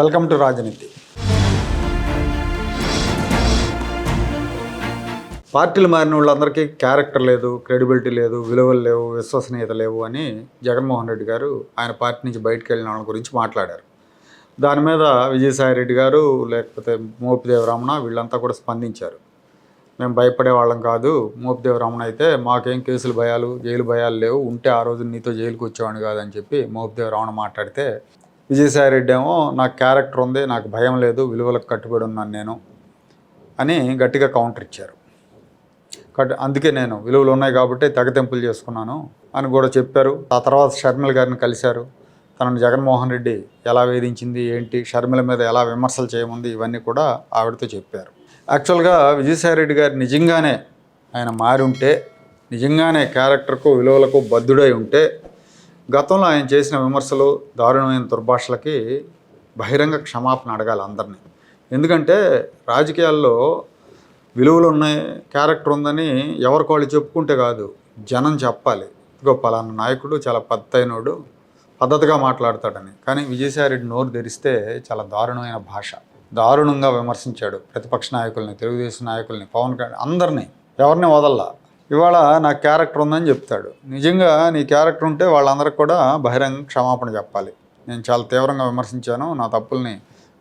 Welcome to రాజనీతి. పార్టీలు మారిన వాళ్ళందరికీ క్యారెక్టర్ లేదు క్రెడిబిలిటీ లేదు విలువలు లేవు విశ్వసనీయత లేవు అని జగన్మోహన్ రెడ్డి గారు ఆయన పార్టీ నుంచి బయటకు వెళ్ళిన వాళ్ళ గురించి మాట్లాడారు. దాని మీద విజయసాయి రెడ్డి గారు లేకపోతే మోపిదేవ రమణ వీళ్ళంతా కూడా స్పందించారు. మేము భయపడే వాళ్ళం కాదు మోపిదేవ రమణ అయితే మాకేం కేసులు భయాలు జైలు భయాలు లేవు ఉంటే ఆ రోజు నీతో జైలుకి వచ్చేవాడిని కాదని చెప్పి మోపిదేవ రమణ మాట్లాడితే విజయసాయిరెడ్డి ఏమో నాకు క్యారెక్టర్ ఉంది నాకు భయం లేదు విలువలకు కట్టుబడి ఉన్నాను నేను అని గట్టిగా కౌంటర్ ఇచ్చారు. కట్ అందుకే నేను విలువలు ఉన్నాయి కాబట్టి తెగతెంపులు చేసుకున్నాను అని కూడా చెప్పారు. ఆ తర్వాత షర్మిల గారిని కలిశారు. తనను జగన్మోహన్ రెడ్డి ఎలా వేధించింది ఏంటి షర్మిల మీద ఎలా విమర్శలు చేయముంది ఇవన్నీ కూడా ఆవిడతో చెప్పారు. యాక్చువల్గా విజయసాయి రెడ్డి గారు నిజంగానే ఆయన మారి ఉంటే నిజంగానే క్యారెక్టర్కు విలువలకు బద్ధుడై ఉంటే గతంలో ఆయన చేసిన విమర్శలు దారుణమైన దుర్భాషలకి బహిరంగ క్షమాపణ అడగాలి అందరినీ. ఎందుకంటే రాజకీయాల్లో విలువలు ఉన్నాయి క్యారెక్టర్ ఉందని ఎవరికి వాళ్ళు చెప్పుకుంటే కాదు జనం చెప్పాలి. ఇదిగో పలానా నాయకుడు చాలా పద్ధతైనోడు పద్ధతిగా మాట్లాడతాడని. కానీ విజయసాయిరెడ్డి నోరు తెరిస్తే చాలా దారుణమైన భాష. దారుణంగా విమర్శించాడు ప్రతిపక్ష నాయకుల్ని తెలుగుదేశం నాయకుల్ని పవన్ కళ్యాణ్ అందరినీ. ఎవరిని వదల్లా? ఇవాళ నా క్యారెక్టర్ ఉందని చెప్తాడు. నిజంగా నీ క్యారెక్టర్ ఉంటే వాళ్ళందరికీ కూడా బహిరంగ క్షమాపణ చెప్పాలి. నేను చాలా తీవ్రంగా విమర్శించాను. నా తప్పుల్ని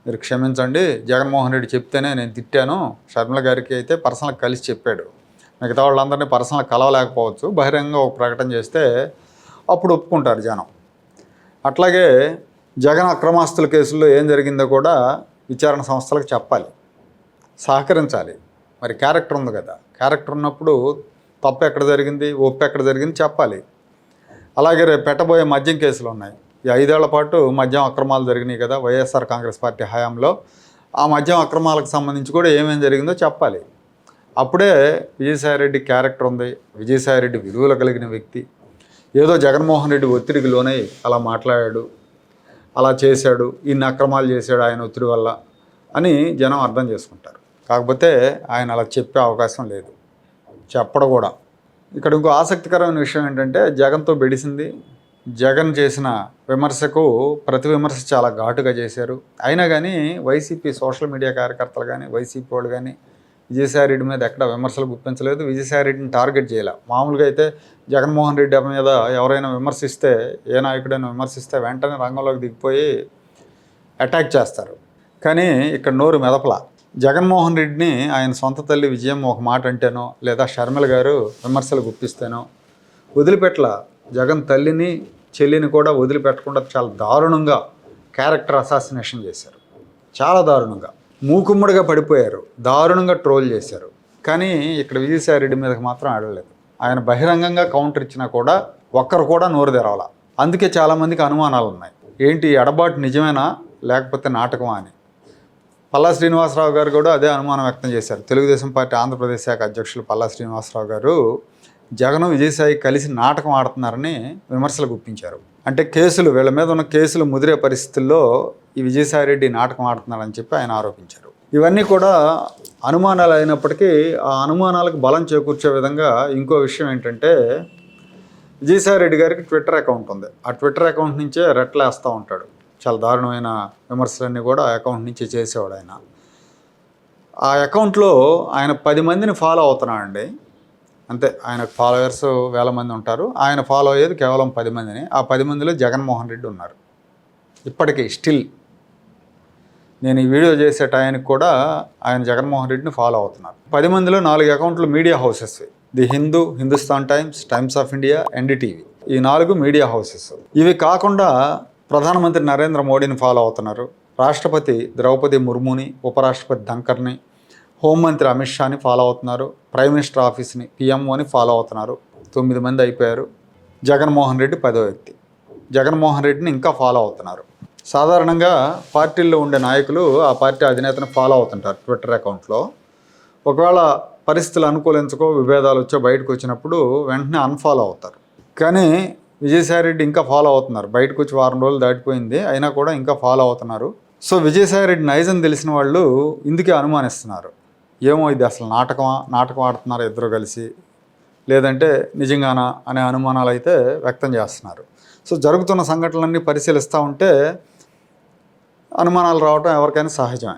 మీరు క్షమించండి. జగన్మోహన్ రెడ్డి చెప్తేనే నేను తిట్టాను. షర్మిల గారికి అయితే పర్సనల్ కలిసి చెప్పాడు. మిగతా వాళ్ళందరినీ పర్సనల్ కలవలేకపోవచ్చు. బహిరంగంగా ఒక ప్రకటన చేస్తే అప్పుడు ఒప్పుకుంటారు జనం. అట్లాగే జగన్ అక్రమాస్తుల కేసుల్లో ఏం జరిగిందో కూడా విచారణ సంస్థలకు చెప్పాలి. సహకరించాలి. మరి క్యారెక్టర్ ఉంది కదా. క్యారెక్టర్ ఉన్నప్పుడు తప్పు ఎక్కడ జరిగింది ఒప్పు ఎక్కడ జరిగింది చెప్పాలి. అలాగే రేపు పెట్టబోయే మద్యం కేసులు ఉన్నాయి. ఈ ఐదేళ్ళ పాటు మద్యం అక్రమాలు జరిగినాయి కదా వైఎస్ఆర్ కాంగ్రెస్ పార్టీ హయాంలో. ఆ మద్యం అక్రమాలకు సంబంధించి కూడా ఏమేమి జరిగిందో చెప్పాలి. అప్పుడే విజయసాయిరెడ్డి క్యారెక్టర్ ఉంది. విజయసాయిరెడ్డి విలువలు కలిగిన వ్యక్తి. ఏదో జగన్మోహన్ రెడ్డి ఒత్తిడికి లోనై అలా మాట్లాడాడు. అలా చేశాడు. ఇన్ని అక్రమాలు చేశాడు ఆయన ఒత్తిడి వల్ల అని జనం అర్థం చేసుకుంటారు. కాకపోతే ఆయన అలా చెప్పే అవకాశం లేదు. చెప్పడం కూడా ఇక్కడ ఇంకో ఆసక్తికరమైన విషయం ఏంటంటే జగన్తో బెడిసింది. జగన్ చేసిన విమర్శకు ప్రతి విమర్శ చాలా ఘాటుగా చేశారు. అయినా కానీ వైసీపీ సోషల్ మీడియా కార్యకర్తలు కానీ వైసీపీ వాళ్ళు కానీ విజయసాయిరెడ్డి మీద ఎక్కడ విమర్శలు గుప్పించలేదు. విజయసాయిరెడ్డిని టార్గెట్ చేయలే. మామూలుగా అయితే జగన్మోహన్ రెడ్డి మీద ఎవరైనా విమర్శిస్తే ఏ నాయకుడైనా విమర్శిస్తే వెంటనే రంగంలోకి దిగిపోయి అటాక్ చేస్తారు. కానీ ఇక్కడ నోరు మెదపల. జగన్మోహన్ రెడ్డిని ఆయన సొంత తల్లి విజయం ఒక మాట అంటేనో లేదా షర్మిల గారు విమర్శలు గుప్పిస్తేనో వదిలిపెట్ల జగన్ తల్లిని చెల్లిని కూడా వదిలిపెట్టకుండా చాలా దారుణంగా క్యారెక్టర్ అసాసినేషన్ చేశారు. చాలా దారుణంగా. మూకుమ్మడిగా పడిపోయారు. దారుణంగా ట్రోల్ చేశారు. కానీ ఇక్కడ విజయసాయి రెడ్డి మీదకి మాత్రం ఆడలేదు. ఆయన బహిరంగంగా కౌంటర్ ఇచ్చినా కూడా ఒక్కరు కూడా నోరు తెరవాల. అందుకే చాలామందికి అనుమానాలు ఉన్నాయి ఏంటి ఎడబాటు నిజమేనా లేకపోతే నాటకమా అని. పల్లా శ్రీనివాసరావు గారు కూడా అదే అనుమానం వ్యక్తం చేశారు. తెలుగుదేశం పార్టీ ఆంధ్రప్రదేశ్ శాఖ అధ్యక్షులు పల్లా శ్రీనివాసరావు గారు జగన్ విజయసాయి కలిసి నాటకం ఆడుతున్నారని విమర్శలు గుప్పించారు. అంటే కేసులు వీళ్ళ మీద ఉన్న కేసులు ముదిరే పరిస్థితుల్లో ఈ విజయసాయి రెడ్డి నాటకం ఆడుతున్నారని చెప్పి ఆయన ఆరోపించారు. ఇవన్నీ కూడా అనుమానాలు అయినప్పటికీ ఆ అనుమానాలకు బలం చేకూర్చే విధంగా ఇంకో విషయం ఏంటంటే విజయసాయి రెడ్డి గారికి ట్విట్టర్ అకౌంట్ ఉంది. ఆ ట్విట్టర్ అకౌంట్ నుంచే రెట్లేస్తూ ఉంటాడు. చాలా దారుణమైన విమర్శలన్నీ కూడా అకౌంట్ నుంచి చేసేవాడు ఆయన. ఆ అకౌంట్లో ఆయన పది మందిని ఫాలో అవుతున్నాడండి. అంతే ఆయన ఫాలోవర్స్ వేల మంది ఉంటారు. ఆయన ఫాలో అయ్యేది కేవలం పది మందిని. ఆ పది మందిలో జగన్మోహన్ రెడ్డి ఉన్నారు. ఇప్పటికీ స్టిల్ నేను ఈ వీడియో చేసే టైంకి కూడా ఆయన జగన్మోహన్ రెడ్డిని ఫాలో అవుతున్నారు. పది మందిలో నాలుగు అకౌంట్లు media houses the Hindu Hindustan Times Times of India NDTV. ఈ నాలుగు మీడియా హౌసెస్ ఇవి కాకుండా ప్రధానమంత్రి నరేంద్ర మోడీని ఫాలో అవుతున్నారు. రాష్ట్రపతి ద్రౌపది ముర్ముని ఉపరాష్ట్రపతి ధంకర్ని హోంమంత్రి అమిత్ షాని ఫాలో అవుతున్నారు. ప్రైమ్ మినిస్టర్ ఆఫీస్ని పిఎంఓని ఫాలో అవుతున్నారు. తొమ్మిది మంది అయిపోయారు. జగన్మోహన్ రెడ్డి పదో వ్యక్తి. జగన్మోహన్ రెడ్డిని ఇంకా ఫాలో అవుతున్నారు. సాధారణంగా పార్టీల్లో ఉండే నాయకులు ఆ పార్టీ అధినేతను ఫాలో అవుతుంటారు ట్విట్టర్ అకౌంట్లో. ఒకవేళ పరిస్థితులు అనుకూలించుకో విభేదాలు వచ్చో బయటకు వచ్చినప్పుడు వెంటనే అన్ఫాలో అవుతారు. కానీ విజయసాయి రెడ్డి ఇంకా ఫాలో అవుతున్నారు. బయటకు వచ్చి వారం రోజులు దాటిపోయింది. అయినా కూడా ఇంకా ఫాలో అవుతున్నారు. సో విజయసాయి రెడ్డి నైజం తెలిసిన వాళ్ళు ఇందుకే అనుమానిస్తున్నారు. ఏమో ఇది అసలు నాటకమా? నాటకం ఆడుతున్నారు ఇద్దరు కలిసి? లేదంటే నిజంగానా అనే అనుమానాలు అయితే వ్యక్తం చేస్తున్నారు. సో జరుగుతున్న సంఘటనలన్నీ పరిశీలిస్తూ ఉంటే అనుమానాలు రావటం ఎవరికైనా సహజమే.